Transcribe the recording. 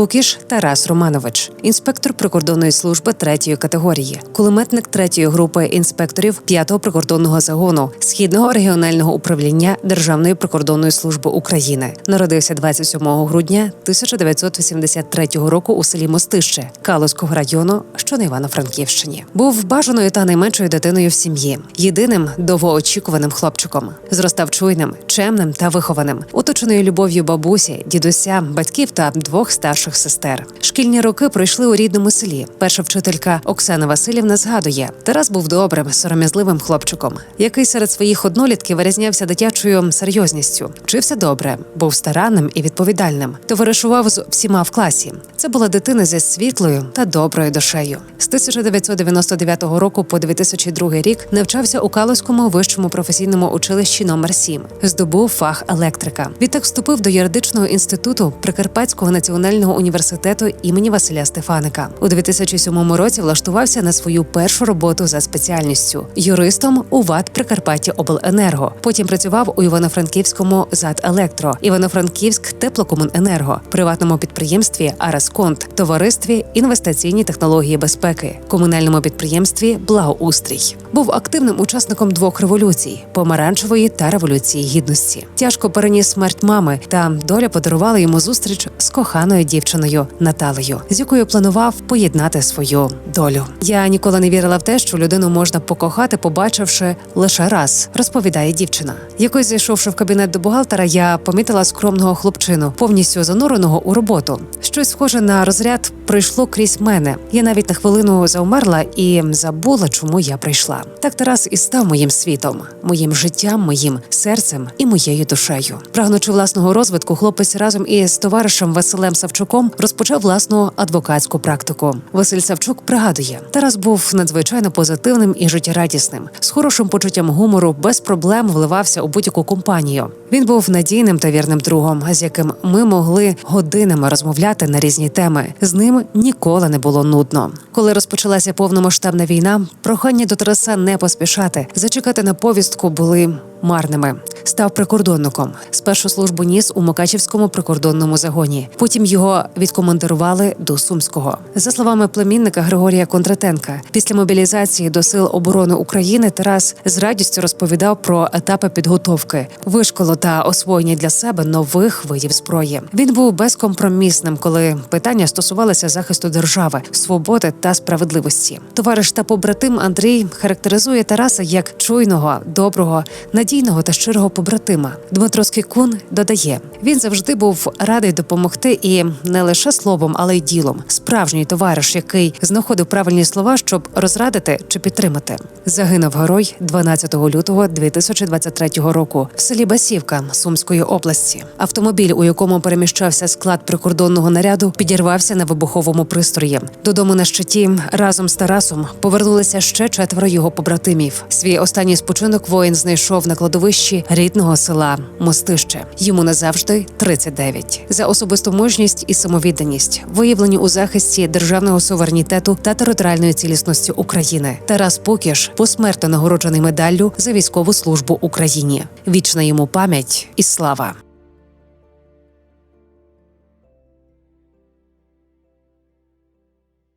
Покіш Тарас Романович, інспектор прикордонної служби третьої категорії, кулеметник третьої групи інспекторів п'ятого прикордонного загону східного регіонального управління Державної прикордонної служби України. Народився 27 грудня 1983 року у селі Мостище Калузького району, що на Івано-Франківщині. Був бажаною та найменшою дитиною в сім'ї, єдиним довгоочікуваним хлопчиком. Зростав чуйним, чемним та вихованим, оточеною любов'ю бабусі, дідуся, батьків та двох старших сестер. Шкільні роки пройшли у рідному селі. Перша вчителька Оксана Васильівна згадує: Тарас був добрим, сором'язливим хлопчиком, який серед своїх однолітків вирізнявся дитячою серйозністю. Вчився добре, був старанним і відповідальним. Товаришував з всіма в класі. Це була дитина зі світлою та доброю душею. З 1999 року по 2002 рік навчався у Калузькому вищому професійному училищі номер 7 Здобув фах електрика. Відтак вступив до юридичного інституту Прикарпатського національного університету імені Василя Стефаника. У 2007 році влаштувався на свою першу роботу за спеціальністю юристом у ВАД Прикарпаття Обленерго. Потім працював у Івано-Франківському ЗАД Електро, Івано-Франківськ Теплокомуненерго, приватному підприємстві Арасконт, товаристві інвестиційні технології безпеки, комунальному підприємстві Благоустрій. Був активним учасником двох революцій помаранчевої та революції гідності. Тяжко переніс смерть мами, та доля подарувала йому зустріч з коханою дівчиною Наталею, з якою планував поєднати свою долю. Я ніколи не вірила в те, що людину можна покохати, побачивши лише раз, розповідає дівчина. Якось зайшовши в кабінет до бухгалтера, я помітила скромного хлопчину, повністю зануреного у роботу. Щось схоже на розряд пройшло крізь мене. Я навіть на хвилину заумерла і забула, чому я прийшла. Так Тарас і став моїм світом, моїм життям, моїм серцем і моєю душею. Прагнучи власного розвитку, хлопець разом із товаришем Василем Савчуком розпочав власну адвокатську практику. Василь Савчук пригадує, Тарас був надзвичайно позитивним і життєрадісним, з хорошим почуттям гумору, без проблем вливався у будь-яку компанію. Він був надійним та вірним другом, з яким ми могли годинами розмовляти на різні теми. З ним ніколи не було нудно. Коли розпочалася повномасштабна війна, прохання до Тараса не поспішати, зачекати на повістку були марними. Став прикордонником. Спершу службу ніс у Мукачівському прикордонному загоні. Потім його відкомандирували до Сумського. За словами племінника Григорія Кондратенка, після мобілізації до сил оборони України Тарас з радістю розповідав про етапи підготовки, вишколу та освоєння для себе нових видів зброї. Він був безкомпромісним, коли питання стосувалися захисту держави, свободи та справедливості. Товариш та побратим Андрій характеризує Тараса як чуйного, доброго, надійного та щирого побратима. Дмитро Скікун додає: він завжди був радий допомогти і не лише словом, але й ділом. Справжній товариш, який знаходив правильні слова, щоб розрадити чи підтримати. Загинув герой 12 лютого 2023 року в селі Басівка Сумської області. Автомобіль, у якому переміщався склад прикордонного наряду, підірвався на вибуховому пристрої. Додому на щиті разом з Тарасом повернулися ще четверо його побратимів. Свій останній спочинок воїн знайшов на кладовищі рідного села Мостище. Йому назавжди 39. за особисту мужність і самовідданість, виявлені у захисті державного суверенітету та територіальної цілісності України. Тарас Покіш посмертно нагороджений медаллю за військову службу Україні. Вічна йому пам'ять і слава.